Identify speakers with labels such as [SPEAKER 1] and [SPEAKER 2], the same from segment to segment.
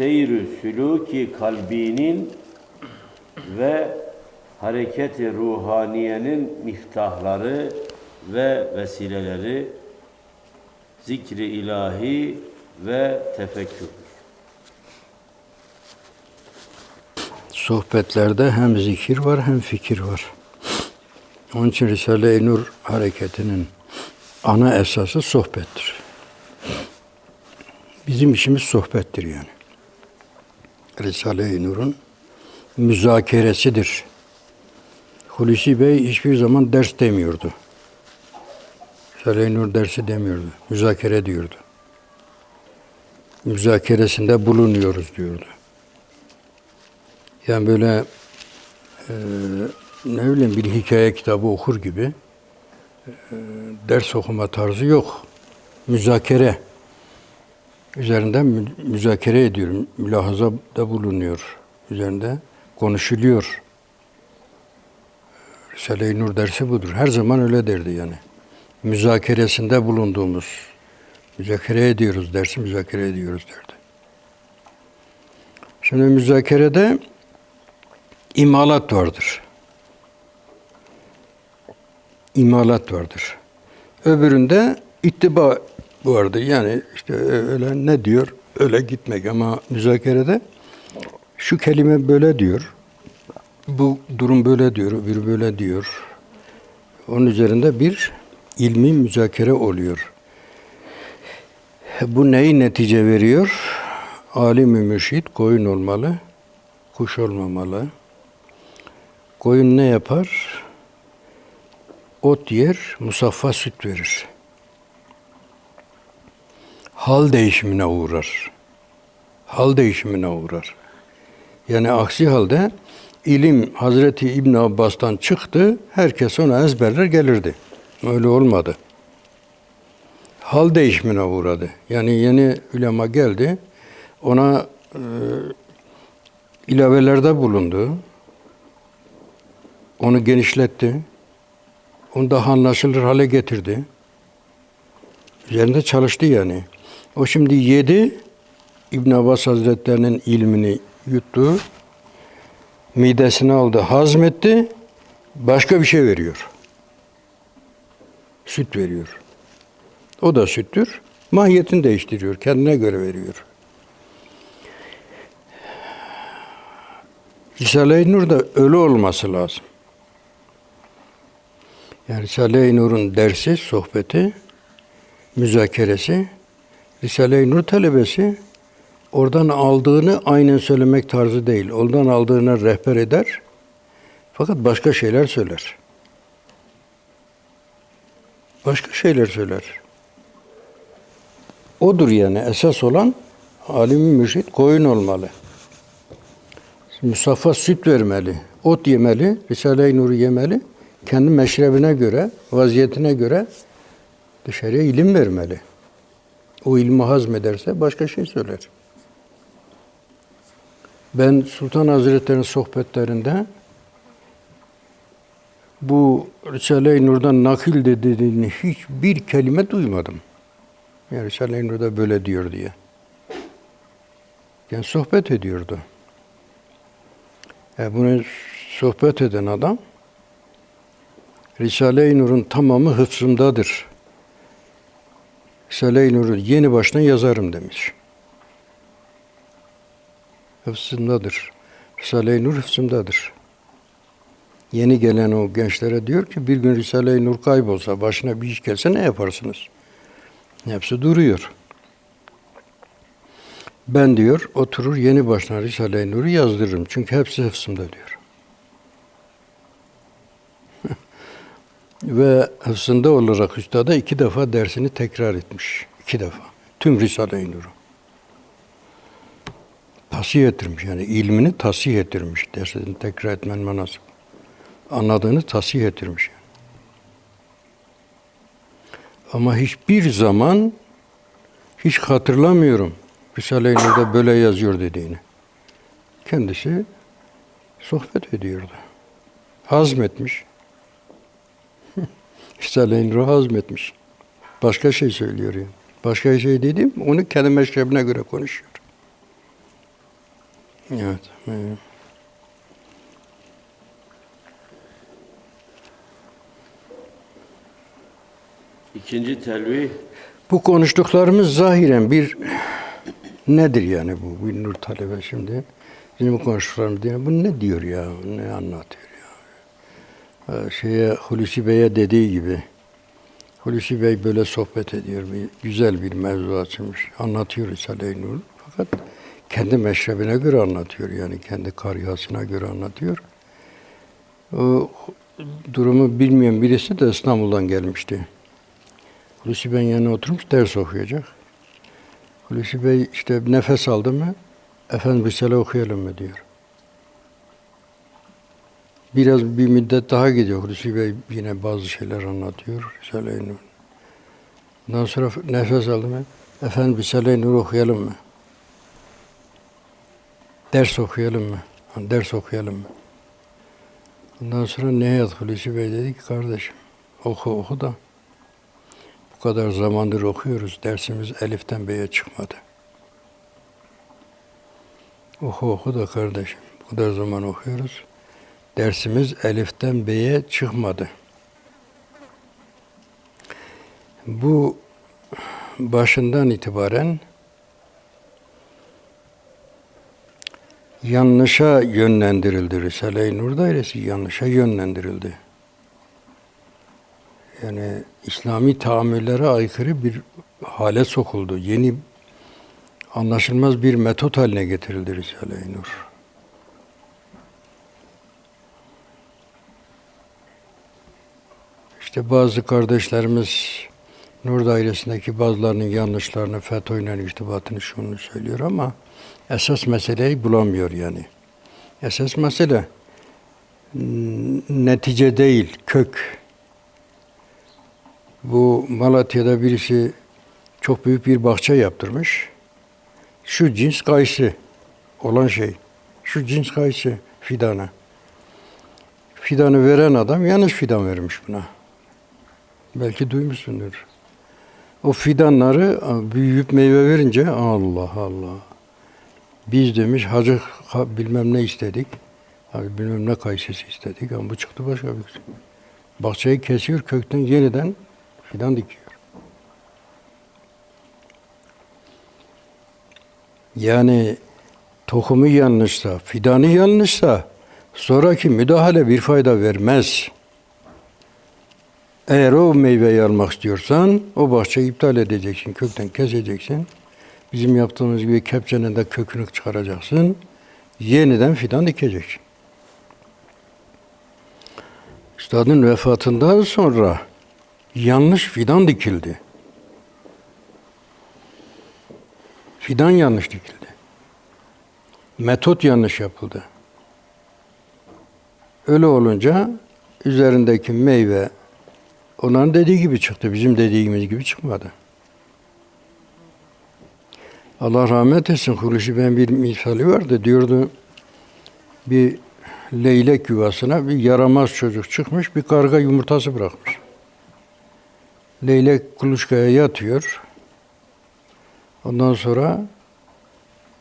[SPEAKER 1] seyrü sülûki kalbinin ve hareketi ruhaniyenin miftahları ve vesileleri zikri ilahi ve tefekkür.
[SPEAKER 2] Sohbetlerde hem zikir var hem fikir var. Onun için Risale-i Nur hareketinin ana esası sohbettir. Bizim işimiz sohbettir yani. Risale-i Nur'un müzakeresidir. Hulusi Bey hiçbir zaman ders demiyordu. Risale-i Nur dersi demiyordu. Müzakere diyordu. Müzakeresinde bulunuyoruz diyordu. Yani böyle e, ne bileyim bir hikaye kitabı okur gibi e, ders okuma tarzı yok. Müzakere üzerinden mü- müzakere ediyor, mülahaza da bulunuyor. Üzerinde konuşuluyor. Risale-i Nur dersi budur. Her zaman öyle derdi yani. Müzakeresinde bulunduğumuz, müzakere ediyoruz dersi müzakere ediyoruz derdi. Şimdi müzakerede imalat vardır. İmalat vardır. Öbüründe ittiba vardır. Yani işte öyle ne diyor? Öyle gitmek ama müzakerede şu kelime böyle diyor. Bu durum böyle diyor, öbürü böyle diyor. Onun üzerinde bir ilmi müzakere oluyor. Bu neyi netice veriyor? Alim-i mürşit koyun olmalı, kuş olmamalı. Koyun ne yapar? Ot yer, musaffa süt verir. Hal değişimine uğrar. Hal değişimine uğrar. Yani aksi halde ilim Hazreti İbn Abbas'tan çıktı, herkes ona ezberler gelirdi. Öyle olmadı. Hal değişimine uğradı. Yani yeni ulema geldi, ona e, ilavelerde bulundu, onu genişletti, onu daha anlaşılır hale getirdi. Üzerinde çalıştı yani. O şimdi yedi, İbn Abbas Hazretlerinin ilmini yuttu, midesine aldı, hazmetti, başka bir şey veriyor. Süt veriyor. O da süttür. Mahiyetini değiştiriyor, kendine göre veriyor. Risale-i Nur da öyle olması lazım. Yani Risale-i Nur'un dersi, sohbeti, müzakeresi, Risale-i Nur talebesi oradan aldığını aynen söylemek tarzı değil. Oradan aldığını rehber eder. Fakat başka şeyler söyler. Başka şeyler söyler. Odur yani esas olan alim mürşit koyun olmalı. Musafa süt vermeli, ot yemeli, Risale-i Nur'u yemeli. Kendi meşrebine göre, vaziyetine göre dışarıya ilim vermeli. O ilmi hazmederse başka şey söyler. Ben Sultan Hazretleri'nin sohbetlerinde bu Risale-i Nur'dan nakil de dediğini hiçbir kelime duymadım. Yani Risale-i Nur'da böyle diyor diye. Yani sohbet ediyordu. Yani bunu sohbet eden adam Risale-i Nur'un tamamı hıfzımdadır. Risale-i Nur'u yeni baştan yazarım demiş. Hıfzımdadır. Risale-i Nur hıfzımdadır. Yeni gelen o gençlere diyor ki bir gün Risale-i Nur kaybolsa, başına bir iş gelse ne yaparsınız? Hepsi duruyor. Ben diyor oturur yeni baştan Risale-i Nur'u yazdırırım. Çünkü hepsi hıfzımda diyor. Ve hıfzında olarak üstada iki defa dersini tekrar etmiş. İki defa. Tüm Risale-i Nur'u. Tasih ettirmiş yani ilmini tasih ettirmiş. Dersini tekrar etmen manası. Anladığını tasih ettirmiş. Yani. Ama hiçbir zaman hiç hatırlamıyorum Risale-i Nur'da böyle yazıyor dediğini. Kendisi sohbet ediyordu. Hazmetmiş. Risale-i Nur'u hazmetmiş. Başka şey söylüyor yani. Başka şey dediğim onu kendi meşrebine göre konuşuyor. Evet. evet.
[SPEAKER 1] İkinci telvih
[SPEAKER 2] Bu konuştuklarımız zahiren bir nedir yani bu? Bir nur talebe şimdi. Bizim konuştuklarımız diyor. Bu ne diyor ya? Ne anlatıyor Şeye Hulusi Bey'e dediği gibi. Hulusi Bey böyle sohbet ediyor. Bir, güzel bir mevzu açmış. Anlatıyor Risale-i Nur. Fakat kendi meşrebine göre anlatıyor. Yani kendi kariyasına göre anlatıyor. O durumu bilmeyen birisi de İstanbul'dan gelmişti. Hulusi Bey'in yanına oturmuş ders okuyacak. Hulusi Bey işte nefes aldı mı efendim Risale okuyalım mı diyor. Biraz bir müddet daha gidiyor. Hulusi Bey yine bazı şeyler anlatıyor. Risale-i Nur. Ondan sonra nefes aldı mı efendim Risale-i Nur okuyalım mı? Ders okuyalım mı? Ders okuyalım mı? Ondan sonra Nihayet Hulusi Bey dedi ki kardeşim oku oku da bu kadar zamandır okuyoruz. Dersimiz Elif'ten B'ye çıkmadı. Oku oku da kardeşim. Bu kadar zaman okuyoruz. Dersimiz Elif'ten B'ye çıkmadı. Bu başından itibaren yanlışa yönlendirildi. Risale-i Nur dairesi yanlışa yönlendirildi. Yani İslami tahammüllere aykırı bir hale sokuldu. Yeni anlaşılmaz bir metot haline getirildi Risale-i Nur. İşte bazı kardeşlerimiz Nur dairesindeki bazılarının yanlışlarını, FETÖ'yle irtibatını şunu söylüyor ama esas meseleyi bulamıyor yani. Esas mesele netice değil, kök. Bu Malatya'da birisi çok büyük bir bahçe yaptırmış. Şu cins kayısı olan şey. Şu cins kayısı fidanı. Fidanı veren adam yanlış fidan vermiş buna. Belki duymuşsundur. O fidanları büyüyüp meyve verince Allah Allah. Biz demiş hacı ha- bilmem ne istedik. Abi bilmem ne kayısısı istedik ama bu çıktı başka bir şey. Bahçeyi kesiyor kökten yeniden fidan dikiyor. Yani tohumu yanlışsa, fidanı yanlışsa sonraki müdahale bir fayda vermez. Eğer o meyveyi almak istiyorsan o bahçeyi iptal edeceksin, kökten keseceksin. Bizim yaptığımız gibi kepçenin de kökünü çıkaracaksın. Yeniden fidan dikeceksin. Üstadın vefatından sonra yanlış fidan dikildi. Fidan yanlış dikildi. Metot yanlış yapıldı. Öyle olunca üzerindeki meyve onların dediği gibi çıktı. Bizim dediğimiz gibi çıkmadı. Allah rahmet etsin. Hulusi ben bir misali vardı. Diyordu bir leylek yuvasına bir yaramaz çocuk çıkmış bir karga yumurtası bırakmış. Leylek kuluçkaya yatıyor. Ondan sonra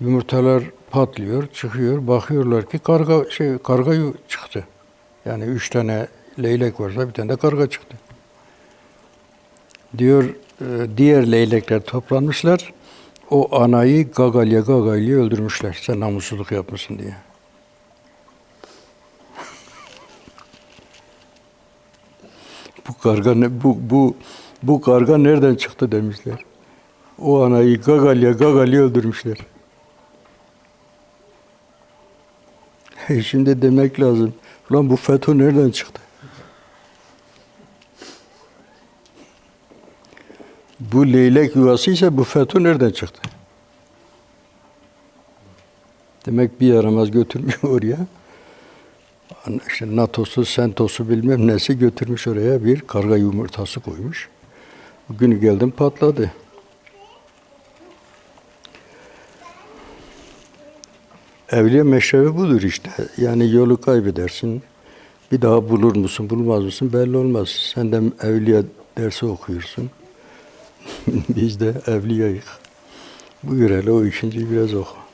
[SPEAKER 2] yumurtalar patlıyor, çıkıyor. Bakıyorlar ki karga şey karga çıktı. Yani üç tane leylek varsa bir tane de karga çıktı. Diyor e, diğer leylekler toplanmışlar. O anayı gagalya gagalya öldürmüşler. Sen namussuzluk yapmışsın diye. bu karga ne, bu bu bu karga nereden çıktı demişler. O anayı gagalya gagalya öldürmüşler. Şimdi demek lazım. Ulan bu FETÖ nereden çıktı? Bu leylek yuvası ise bu FETÖ nereden çıktı? Demek bir yaramaz götürmüş oraya. İşte NATO'su, SENTO'su bilmem nesi götürmüş oraya bir karga yumurtası koymuş. Bugün geldim patladı. Evliya meşrebi budur işte. Yani yolu kaybedersin. Bir daha bulur musun, bulmaz mısın belli olmaz. Sen de evliya dersi okuyorsun. Biz de evliyayız. Buyur hele o ikinciyi biraz oku.